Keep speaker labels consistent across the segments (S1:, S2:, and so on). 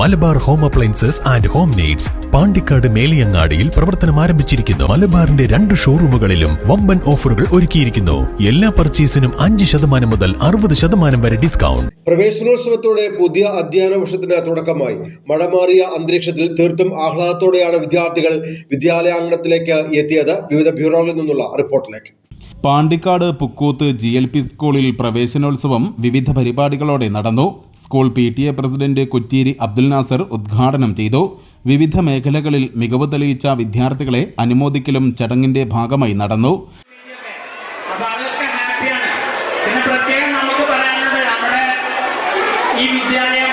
S1: Malabar home appliances and home needs Pandikkad മേലിയങ്ങാടിയിൽ പ്രവർത്തനം ആരംഭിച്ചിരിക്കുന്നു. മലബാറിന്റെ രണ്ട് ഷോറൂമുകളിലും വമ്പൻ ഓഫറുകൾ ഒരുക്കിയിരിക്കുന്നു. എല്ലാ പർച്ചേസിനും അഞ്ച് ശതമാനം മുതൽ അറുപത് ശതമാനം വരെ ഡിസ്കൗണ്ട്.
S2: പ്രവേശനോത്സവത്തോടെ പുതിയ അധ്യയന വർഷത്തിന് തുടക്കമായി മഴമാറിയ അന്തരീക്ഷത്തിൽ തീർത്തും ആഹ്ലാദത്തോടെയാണ് വിദ്യാർത്ഥികൾ വിദ്യാലയാങ്കണത്തിലേക്ക് എത്തിയത്. വിവിധ ബ്യൂറോകളിൽ നിന്നുള്ള റിപ്പോർട്ടിലേക്ക്.
S3: Pandikkad Pukkoothu G L P സ്കൂളിൽ പ്രവേശനോത്സവം വിവിധ പരിപാടികളോടെ നടന്നു. School P T A president Kutteeri Abdul Nasar ഉദ്ഘാടനം ചെയ്തു. വിവിധ മേഖലകളിൽ മികവ് തെളിയിച്ച വിദ്യാർത്ഥികളെ അനുമോദിക്കലും ചടങ്ങിന്റെ ഭാഗമായി നടന്നു.
S4: ഈ വിദ്യാലയം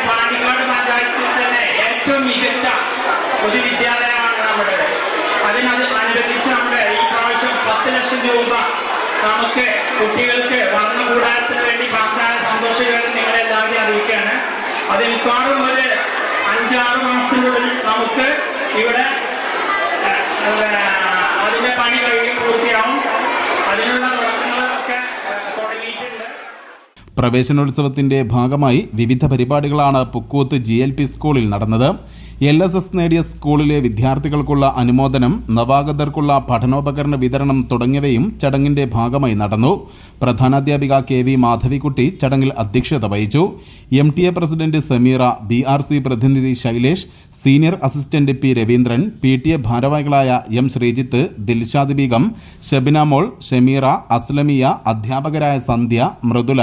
S4: ഏറ്റവും മികച്ച ഒരു വിദ്യാലയമാണ് നമ്മുടെ അനുബന്ധിച്ച് നമ്മുടെ ഈ പ്രാവശ്യം പത്ത് ലക്ഷം രൂപ നമുക്ക് കുട്ടികൾക്ക് വർണ കൂടാരത്തിന് വേണ്ടി പാസ്സായ സന്തോഷകരം നിങ്ങളെല്ലാവരെയും അറിയിക്കുകയാണ്. അതിൽ കാണും ഒരു അഞ്ചാറ് മാസത്തിനുള്ളിൽ നമുക്ക് ഇവിടെ അതിന്റെ പണി കഴിയും പൂർത്തിയാവും. അതിനുള്ള
S3: പ്രവേശനോത്സവത്തിന്റെ ഭാഗമായി വിവിധ പരിപാടികളാണ് പുക്കൂത്ത് ജി എൽ പി സ്കൂളിൽ നടന്നത്. എൽ എസ് എസ് നേടിയ സ്കൂളിലെ വിദ്യാർത്ഥികൾക്കുള്ള അനുമോദനം നവാഗതർക്കുള്ള പഠനോപകരണ വിതരണം തുടങ്ങിയവയും ചടങ്ങിന്റെ ഭാഗമായി നടന്നു. പ്രധാനാധ്യാപിക കെ വി മാധവിക്കുട്ടി ചടങ്ങിൽ അധ്യക്ഷത വഹിച്ചു. M T A president Sameera B R C പ്രതിനിധി Shailesh senior assistant P Raveendran P T A ഭാരവാഹികളായ എം ശ്രീജിത്ത് ദിൽഷാദ് ബീഗം ഷബിന മോൾ ഷമീറ അസ്ലമിയ അധ്യാപകരായ സന്ധ്യ മൃദുല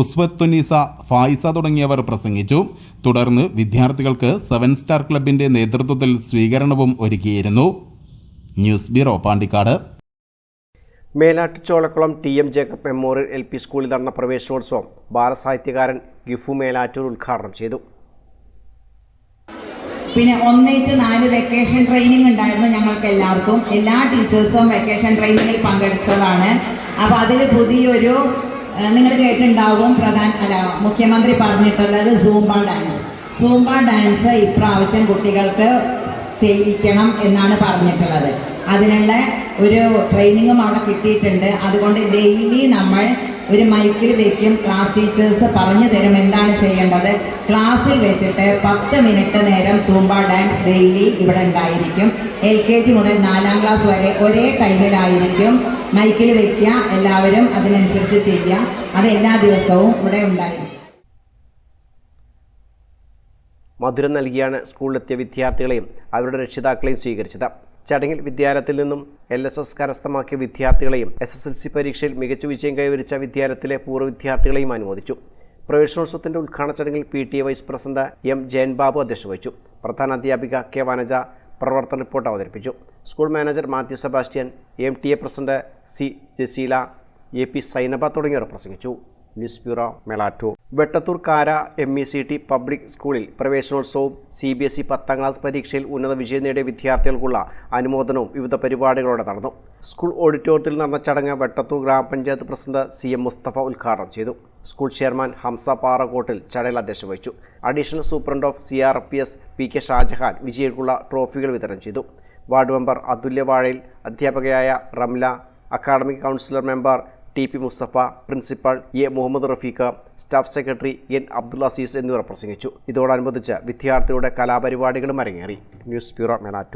S3: ഉസ്വത്തുനീസ ഫായിസ തുടങ്ങിയവർ പ്രസംഗിച്ചു. തുടർന്ന് വിദ്യാർത്ഥികൾക്ക് സെവൻ സ്റ്റാർ ക്ലബിന്റെ നേതൃത്വത്തിൽ സ്വീകരണവും ഒരുക്കിയിരുന്നു. News bureau Pandikkad.
S5: Melattu Cholakkulam T M Jacob memorial L P സ്കൂളിൽ നടന്ന പ്രവേശനോത്സവം ബാലസാഹിത്യകാരൻ ഗിഫു മേലാറ്റൂർ ഉദ്ഘാടനം ചെയ്തു.
S6: പിന്നെ ഒന്ന് ടു നാല് വെക്കേഷൻ ട്രെയിനിങ് ഉണ്ടായിരുന്നു ഞങ്ങൾക്ക് എല്ലാവർക്കും എല്ലാ ടീച്ചേഴ്സും വെക്കേഷൻ ട്രെയിനിങ്ങിൽ പങ്കെടുത്തതാണ്. അപ്പോൾ അതിൽ പുതിയൊരു നിങ്ങൾ കേട്ടിട്ടുണ്ടാവും പ്രധാന അല്ല മുഖ്യമന്ത്രി പറഞ്ഞിട്ടുള്ളത് സൂംബ ഡാൻസ് സൂംബ ഡാൻസ് ഇപ്രാവശ്യം കുട്ടികൾക്ക് ചെയ്യിക്കണം എന്നാണ് പറഞ്ഞിട്ടുള്ളത്. അതിനുള്ള ഒരു ട്രെയിനിങ്ങും അവിടെ കിട്ടിയിട്ടുണ്ട്. അതുകൊണ്ട് ഡെയിലി നമ്മൾ ഒരു മൈക്കിൽ വെക്കും ക്ലാസ് ടീച്ചേഴ്സ് പറഞ്ഞു തരും എന്താണ് ചെയ്യേണ്ടത്. ക്ലാസ്സിൽ വെച്ചിട്ട് പത്ത് മിനിറ്റ് നേരം സൂംബ ഡാൻസ് ഡെയിലി ഇവിടെ ഉണ്ടായിരിക്കും. എൽ കെ ജി മുതൽ നാലാം ക്ലാസ് വരെ ഒരേ ടൈമിലായിരിക്കും മൈക്കിൽ വെക്കുക. എല്ലാവരും അതിനനുസരിച്ച് ചെയ്യുക. അത് എല്ലാ ദിവസവും ഇവിടെ ഉണ്ടായിരുന്നു
S5: മധുരം നൽകിയാണ് സ്കൂളിലെത്തിയ വിദ്യാർത്ഥികളെയും അവരുടെ രക്ഷിതാക്കളെയും സ്വീകരിച്ചത്. ചടങ്ങിൽ വിദ്യാലയത്തിൽ നിന്നും എൽ എസ് എസ് കരസ്ഥമാക്കിയ വിദ്യാർത്ഥികളെയും എസ് എസ് എൽ സി പരീക്ഷയിൽ മികച്ച വിജയം കൈവരിച്ച വിദ്യാലയത്തിലെ പൂർവ വിദ്യാർത്ഥികളെയും അനുമോദിച്ചു. പ്രവേശനോത്സവത്തിന്റെ ഉദ്ഘാടന ചടങ്ങിൽ P T A vice president M Jayan Babu അധ്യക്ഷത വഹിച്ചു. പ്രധാന അധ്യാപിക കെ വനജ പ്രവർത്തന റിപ്പോർട്ട് അവതരിപ്പിച്ചു. School manager Mathew Sebastian M T A president C Jaseela A P Sainaba തുടങ്ങിയവർ പ്രസംഗിച്ചു. News bureau Melattur. Vettathur Kara M E C T public school പ്രവേശനോത്സവവും C B S E പത്താം class പരീക്ഷയിൽ ഉന്നത വിജയം നേടിയ വിദ്യാർത്ഥികൾക്കുള്ള അനുമോദനവും വിവിധ പരിപാടികളോടെ നടന്നു. സ്കൂൾ ഓഡിറ്റോറിയത്തിൽ നടന്ന ചടങ്ങ് വെട്ടത്തൂർ ഗ്രാമപഞ്ചായത്ത് പ്രസിഡന്റ് സി എം മുസ്തഫ ഉദ്ഘാടനം ചെയ്തു. സ്കൂൾ ചെയർമാൻ ഹംസ പാറകോട്ടിൽ ചടങ്ങിൽ അധ്യക്ഷത വഹിച്ചു. Additional superintendent of C R P S P K Shajahan വിജയികൾക്കുള്ള ട്രോഫികൾ വിതരണം ചെയ്തു. Ward member Athulya Vazhayil അധ്യാപകയായ Ramla academic councillor member T P Musthafa principal A Muhammad Rafeeq staff secretary N Abdul Azeez എന്നിവർ പ്രസംഗിച്ചു. ഇതോടനുബന്ധിച്ച് വിദ്യാർത്ഥികളുടെ കലാപരിപാടികളും അരങ്ങേറി. News bureau മെനാറ്റു